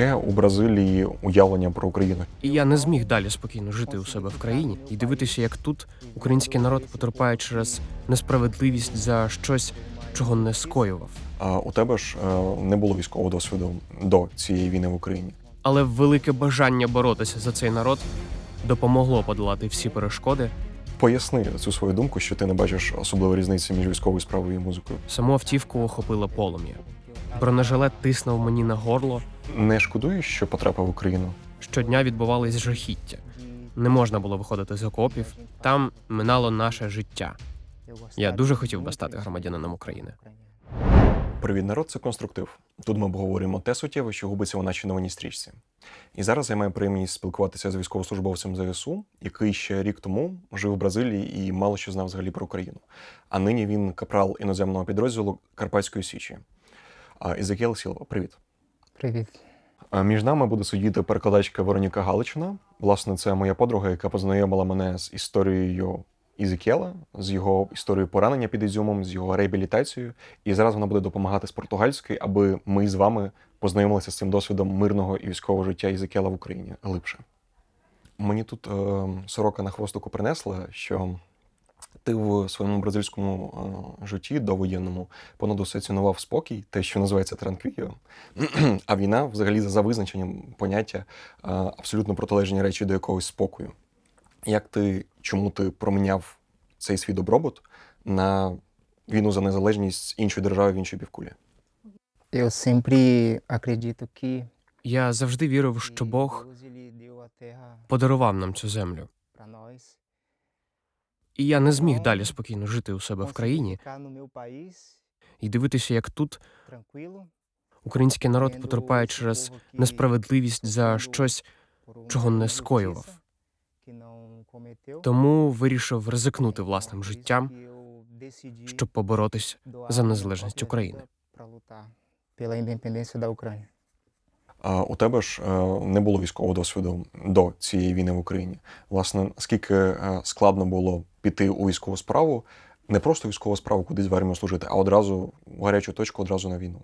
Яке у Бразилії уявлення про Україну? І я не зміг далі спокійно жити у себе в країні і дивитися, як тут український народ потерпає через несправедливість за щось, чого не скоював. А у тебе ж е, не було військового досвіду до цієї війни в Україні. Але велике бажання боротися за цей народ допомогло подолати всі перешкоди. Поясни цю свою думку, що ти не бачиш особливої різниці між військовою справою і музикою. Саму автівку охопило полум'я. Бронежилет тиснув мені на горло. Не шкодуєш, що потрапив в Україну? Щодня відбувались жахіття. Не можна було виходити з окопів. Там минало наше життя. Я дуже хотів би стати громадянином України. Привіт, народ, це конструктив. Тут ми обговорюємо те суттєве, що губиться у нашій новинній стрічці. І зараз я маю приємність спілкуватися з військовослужбовцем ЗСУ, який ще рік тому жив в Бразилії і мало що знав взагалі про Україну. А нині він капрал іноземного підрозділу Карпатської Січі. А, Ізекіел Сілва, привіт. Привіт. Між нами буде сидіти перекладачка Вероніка Галичина. Власне, це моя подруга, яка познайомила мене з історією Ізекіела, з його історією поранення під Ізюмом, з його реабілітацією. І зараз вона буде допомагати з португальської, аби ми з вами познайомилися з цим досвідом мирного і військового життя Ізекіела в Україні глибше. Мені тут е, сорока на хвостику принесла, що ти в своєму бразильському е, житті довоєнному понад усе цінував спокій, те, що називається транквіо. А війна, взагалі, за визначенням поняття е, абсолютно протилежні речі до якогось спокою. Як ти, чому ти проміняв цей свій добробут на війну за незалежність іншої держави в іншій півкулі? Eu sempre acredito que Я завжди вірив, що Бог подарував нам цю землю. І я не зміг далі спокійно жити у себе в країні і дивитися, як тут український народ потерпає через несправедливість за щось, чого не скоював. Тому вирішив ризикнути власним життям, щоб поборотись за незалежність України. vida pra lutar у тебе ж е, не було військового досвіду до цієї війни в Україні. Власне, скільки е, складно було піти у військову справу, не просто військову справу кудись в армію служити, а одразу в гарячу точку, одразу на війну.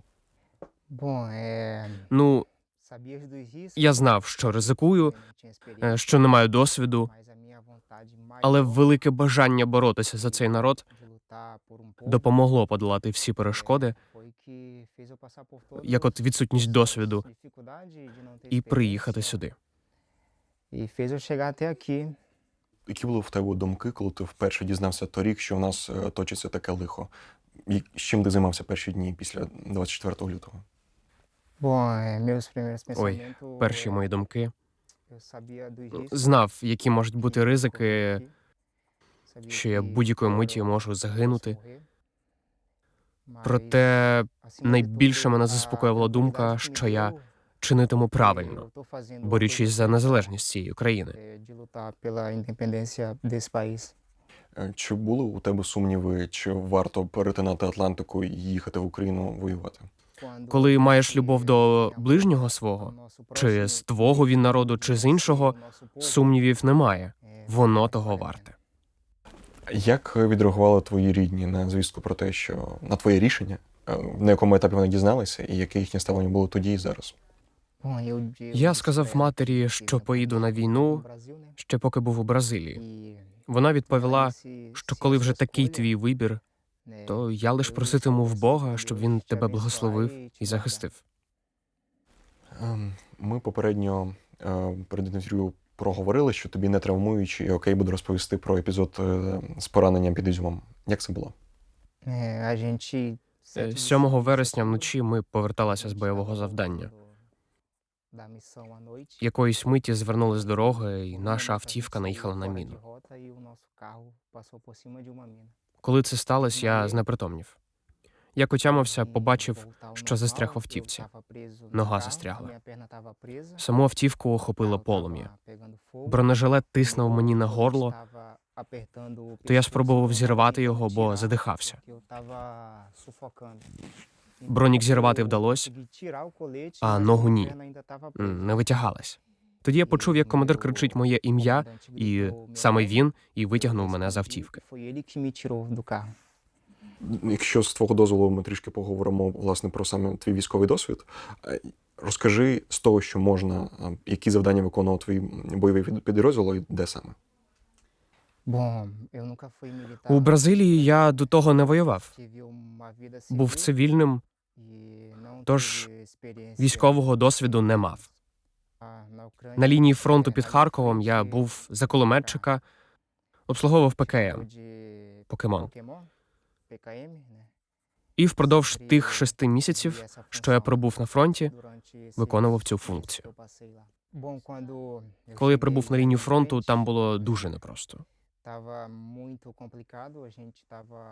Bom, Ну, я знав, що ризикую, е, що не маю досвіду, але велике бажання боротися за цей народ um допомогло подолати всі перешкоди, як от відсутність досвіду, і приїхати сюди. E. Які були в тебе думки, коли ти вперше дізнався торік, що в нас е, точиться таке лихо? І з чим ти займався перші дні після 24 лютого? Ой, перші мої думки. Знав, які можуть бути ризики, що я будь-якої миті можу загинути. Проте найбільше мене a заспокоювала думка, що я чинитиму правильно, борючись за незалежність цієї країни. país. Е, Чи були у тебе сумніви, чи варто перетинати Атлантику і їхати в Україну воювати? Коли маєш любов до ближнього свого, чи з твого він народу, чи з іншого, сумнівів немає. Воно того варте. Як відреагували твої рідні на звістку про те, що на твоє рішення, е, на якому етапі вони дізналися, і яке їхнє ставлення було тоді і зараз? Я сказав матері, що поїду на війну ще поки був у Бразилії. Вона відповіла, що коли вже такий твій вибір, то я лиш проситиму в Бога, щоб він тебе благословив і захистив. Ем, Ми попередньо е, перед інтерв'ю проговорили, що тобі не травмуючи, і окей буде розповісти про епізод е, з пораненням під Ізюмом. Як це було? É, a gente Е, 7 7 вересня вночі ми поверталися з бойового завдання. Якоїсь миті звернули з дороги, і наша автівка наїхала на міну. Коли це сталося, я знепритомнів. Як отямився, побачив, що застряг в автівці. Нога застрягла. Саму автівку охопило полум'я. Бронежилет тиснув мені на горло, то я спробував зірвати його, бо задихався. Бронік зірвати colete, а ногу ні. Не витягалась. Тоді я почув, як командир кричить моє ім'я, і саме він і витягнув мене з автівки. Якщо з твого дозволу ми трішки поговоримо власне про саме твій військовий досвід, е, Розкажи з того, що можна, які завдання виконував твій бойовий підрозділ і де саме? У Бразилії я до того не воював. Був цивільним, тож військового досвіду не мав. На лінії фронту Е, під Харковом я був за кулеметчика, обслуговував ПКМ Покемон. І впродовж тих шести місяців, що я пробув на фронті, виконував цю функцію. Коли я прибув на лінію фронту, там було дуже непросто.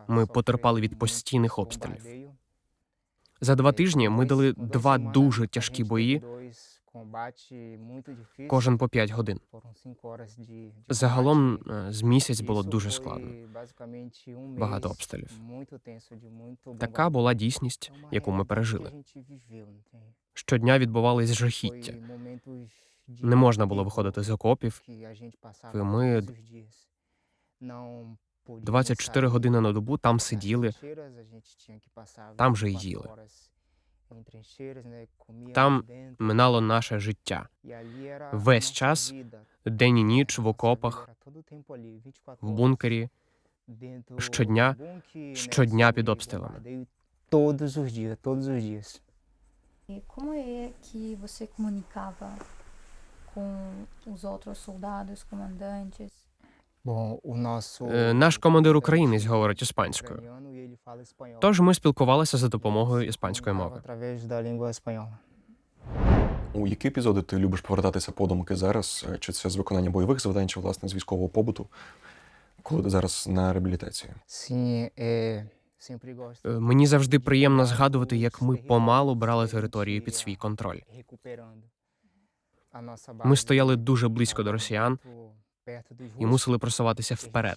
Ми потерпали від постійних обстрілів. обстрілів. За два тижні ми дали два дуже тяжкі бої, кожен по п'ять годин. Загалом е, з місяць було дуже складно. Багато обстрілів. Така була дійсність, яку ми пережили. Щодня відбувались жахіття. Не можна було виходити з окопів. І ми 24 години на добу там сиділи, там же й їли. Там минало наше життя. Весь час, День і ніч в окопах, в бункері, щодня, щодня під обстрілами. Todos os dias, todos os dias. E como é que você comunicava com os outros soldados, comandantes? Наш командир українець говорить іспанською. Тож ми спілкувалися за допомогою іспанської мови. У які епізоди ти любиш повертатися подумки зараз? Е, Чи це з виконання бойових завдань, чи власне з військового побуту, коли ти зараз на реабілітації? Е, Мені завжди приємно згадувати, як ми помалу брали територію під свій контроль. Ми стояли дуже близько до росіян і мусили просуватися вперед.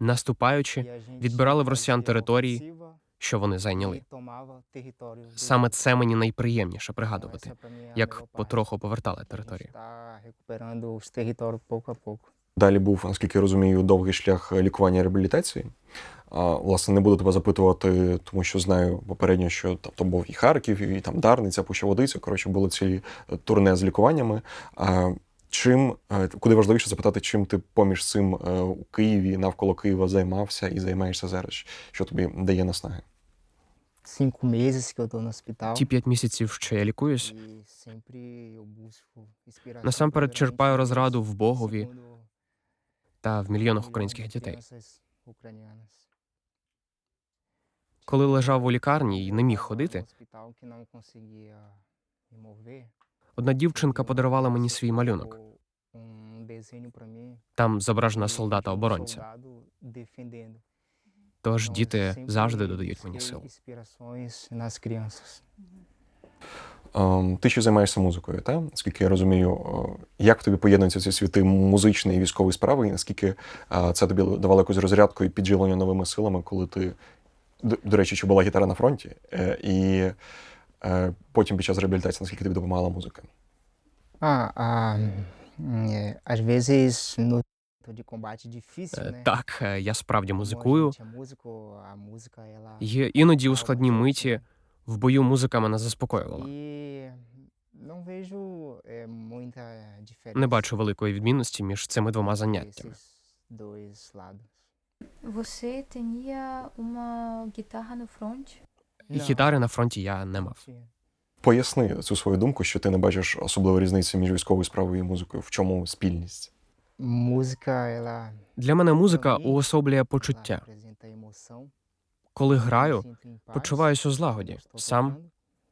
наступаючи, відбирали в росіян території, що вони зайняли. Саме це мені найприємніше пригадувати, як потроху повертали територію. Далі був, наскільки я розумію, довгий шлях лікування і реабілітації. А, власне, не буду тебе запитувати, тому що знаю попередньо, що там то був і Харків, і там Дарниця, Пуща-Водиця. Коротше, були цілі турне з лікуваннями. А, чим, е, куди важливіше запитати, чим ти поміж цим е, у Києві, навколо Києва займався і займаєшся зараз? Що тобі дає наснаги? Ті п'ять місяців, що я лікуюсь, Насамперед черпаю розраду в Богові та в мільйонах українських дітей. Коли лежав у лікарні і не міг ходити, одна дівчинка подарувала мені свій малюнок. Там зображена um солдата-оборонця. Тож діти завжди додають мені сил. Ем, Ти ще займаєшся музикою, та? Наскільки я розумію, е, як тобі поєднуються ці світи музичної і військової справи, і наскільки е, це тобі давало якусь розрядку і підживлення новими силами, коли ти. До, речі, чи була гітара на фронті, е, і потім під час реабілітації, наскільки тобі допомагала музика? Ah, hum, às vezes no de combate difícil, Е, né? Так, е, я справді музикую. Є іноді у складні миті в бою музика мене заспокоювала. Muita diferença. Не бачу великої відмінності між цими двома заняттями. Você tinha uma guitarra no front? І Não, гітари на фронті я не мав. Поясни цю свою думку, що ти не бачиш особливої різниці між військовою справою і музикою. В чому спільність? Ela Для мене музика уособлює почуття. Коли граю, почуваюся у злагоді, сам tocando.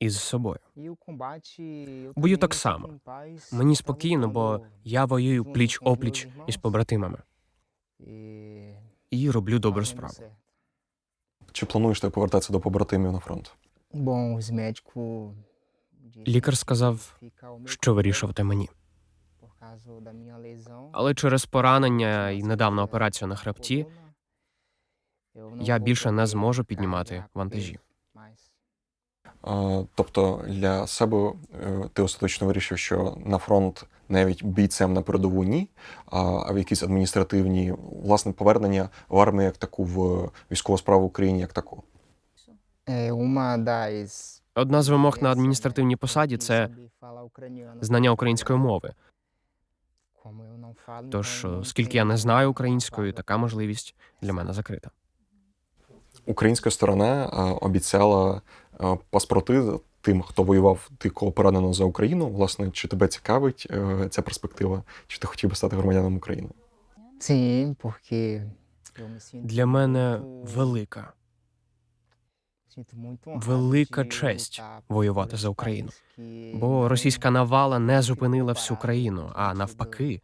із собою. Бою так само. Мені спокійно, бо я воюю пліч опліч із побратимами і роблю добру справу. Чи плануєш ти повертатися до побратимів на фронт? Лікар сказав, що вирішувати мені. Але через поранення і недавну операцію на хребті я більше не зможу піднімати вантажі. Тобто для себе е, ти остаточно вирішив, що на фронт навіть бійцем на передову ні, а в якісь адміністративні власне повернення в армію як таку, в військову справу в Україні як таку. Das Одна з вимог на адміністративній посаді це знання української мови. Тож, оскільки я не знаю української, така можливість для мене закрита. Українська сторона е, обіцяла е, паспорти тим, хто воював, ти кого поранено за Україну. Власне, чи тебе цікавить е, ця перспектива? Чи ти хотів би стати громадянином України? Для мене велика. велика честь воювати за Україну. Бо російська навала не зупинила всю країну, а навпаки,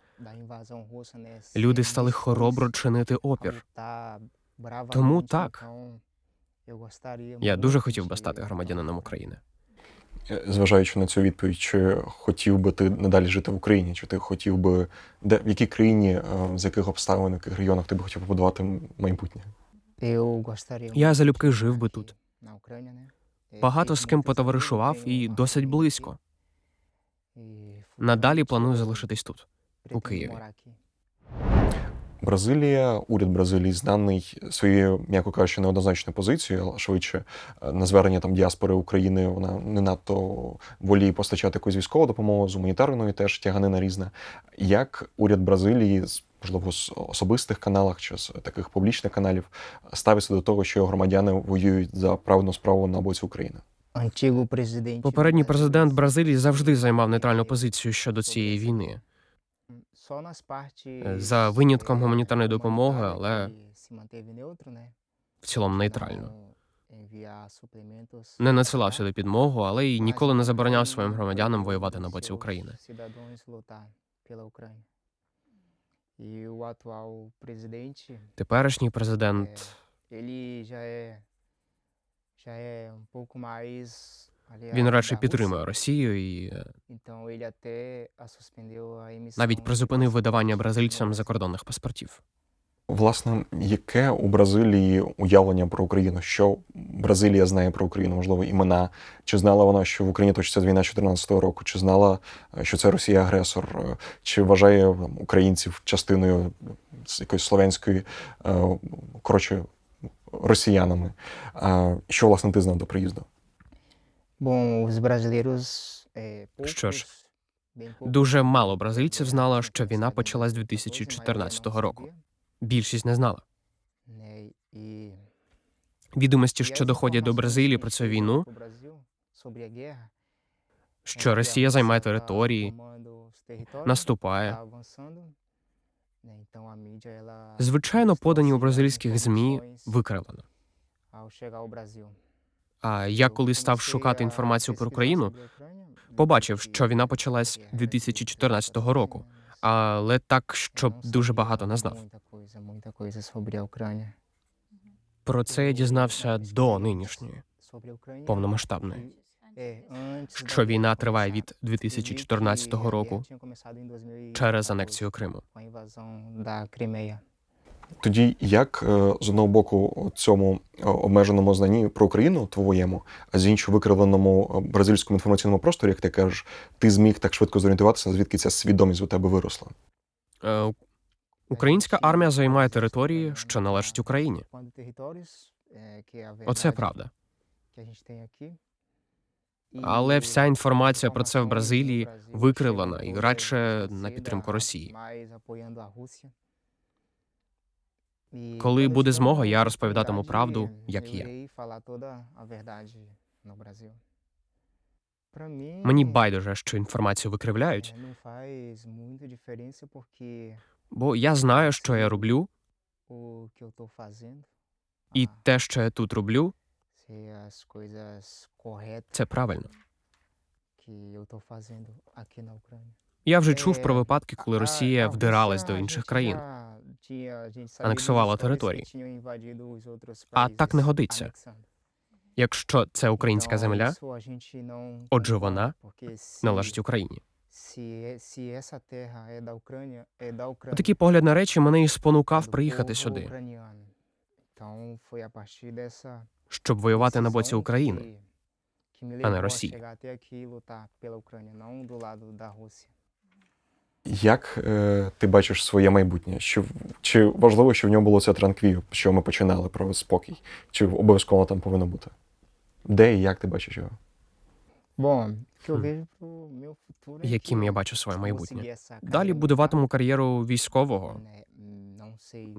люди стали хоробро чинити опір. Тому так. Я дуже хотів би стати громадянином України. Е, Зважаючи на цю відповідь, чи хотів би ти надалі жити в Україні? Чи ти хотів би де в якій країні, е, з яких обставин, в яких регіонах ти би хотів побудувати майбутнє? Я залюбки жив би тут. Багато з ким потоваришував і досить близько. Надалі планую залишитись тут. pretendo Києві. Бразилія, уряд Бразилії знаний своєю, м'яко кажучи, неоднозначною позицією, але швидше е, на звернення там діаспори України вона не надто воліє постачати якусь військову допомогу з гуманітарною теж тяганина різна. Як уряд Бразилії з можливо з особистих каналах чи з таких публічних каналів ставиться до того, що громадяни воюють за правильну справу на боці України? Попередній президент Бразилії завжди займав нейтральну позицію щодо цієї війни. За винятком гуманітарної допомоги, але в цілому нейтрально. Не надсилав сюди підмогу, але й ніколи не забороняв своїм громадянам воювати на боці України. E Теперішній президент він радше підтримує Росію і е, навіть призупинив видавання бразильцям закордонних паспортів. Власне, яке у Бразилії уявлення про Україну? Що Бразилія знає про Україну? Можливо, імена? Чи знала вона, що в Україні точиться війна 2014 року? Чи знала, е, що це Росія агресор? Е, Чи вважає там, українців частиною якоїсь слов'янської, коротше, росіянами? Що власне ти знав до приїзду? Bom, os brasileiros Що ж, Дуже мало бразильців знало, що війна почалась muita coisa, mas a 2014 maioria não року. Більшість не знала. E Відомості, e що доходять до Бразилії про цю війну, що Росія займає території, наступає. Звичайно, подані у бразильських ЗМІ викривлено. А я, коли став шукати інформацію про Україну, побачив, що війна почалась guerra era de 2014 2014 року, але так, щоб дуже багато не знав. Про це я дізнався до нинішньої, повномасштабної. e- Що війна триває від Eu vi que 2014 a guerra року tinha começado em 2014, через анексію Криму. Тоді як е, з одного боку цьому е, обмеженому знанні про Україну твоєму, а з іншого викривленому е, бразильському інформаційному просторі, як ти кажеш, ти зміг так швидко зорієнтуватися, звідки ця свідомість у тебе виросла? Українська армія займає території, що належать Україні. Оце правда. Але вся інформація про це в Бразилії викривлена і радше на підтримку Росії. Коли буде змога, я розповідатиму правду, як є. Мені байдуже, що інформацію викривляють, бо я знаю, що я роблю, і ah, те, що я тут роблю, це правильно. Я вже чув про Е, випадки, коли Росія вдиралась до інших країн. Анексувала території. А так не годиться. Якщо це українська земля, Отже, вона належить Україні. е-. Такий погляд на речі мене і спонукав приїхати сюди, щоб воювати на боці України. а не Росії. Як е, ти бачиш своє майбутнє? Що, чи важливо, що в ньому було це транквію, чого ми починали про спокій? Чи обов'язково там повинно бути? Де і як ти бачиш його? Яким я бачу своє майбутнє. Далі будуватиму кар'єру військового.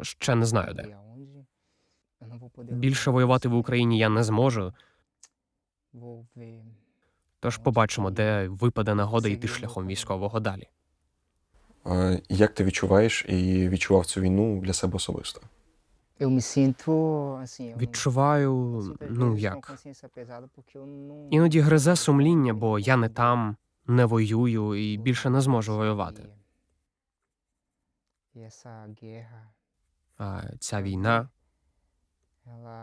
Ще не знаю де. Більше воювати в. Україні я не зможу, тож побачимо, де випаде нагода йти шляхом військового далі. Як ти відчуваєш і відчував цю війну для себе особисто? Відчуваю, ну як. Іноді гризе сумління, бо я не там, не воюю і більше не зможу воювати. E А ця війна,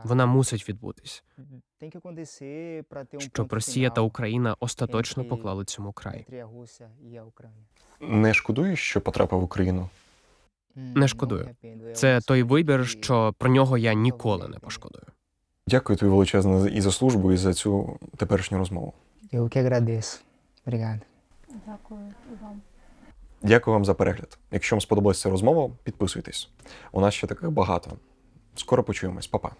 вона мусить відбутись, um щоб Росія та Україна остаточно поклали цьому край. e. Не шкодуєш, що потрапив в Україну? Не não шкодую. Це той вибір, що про нього я ніколи не пошкодую. Дякую тобі величезне і за службу, і за цю теперішню розмову. Дякую вам. Дякую вам за перегляд. Якщо вам сподобалася ця розмова, підписуйтесь. У нас ще таких багато. Скоро почуємось, Па-па.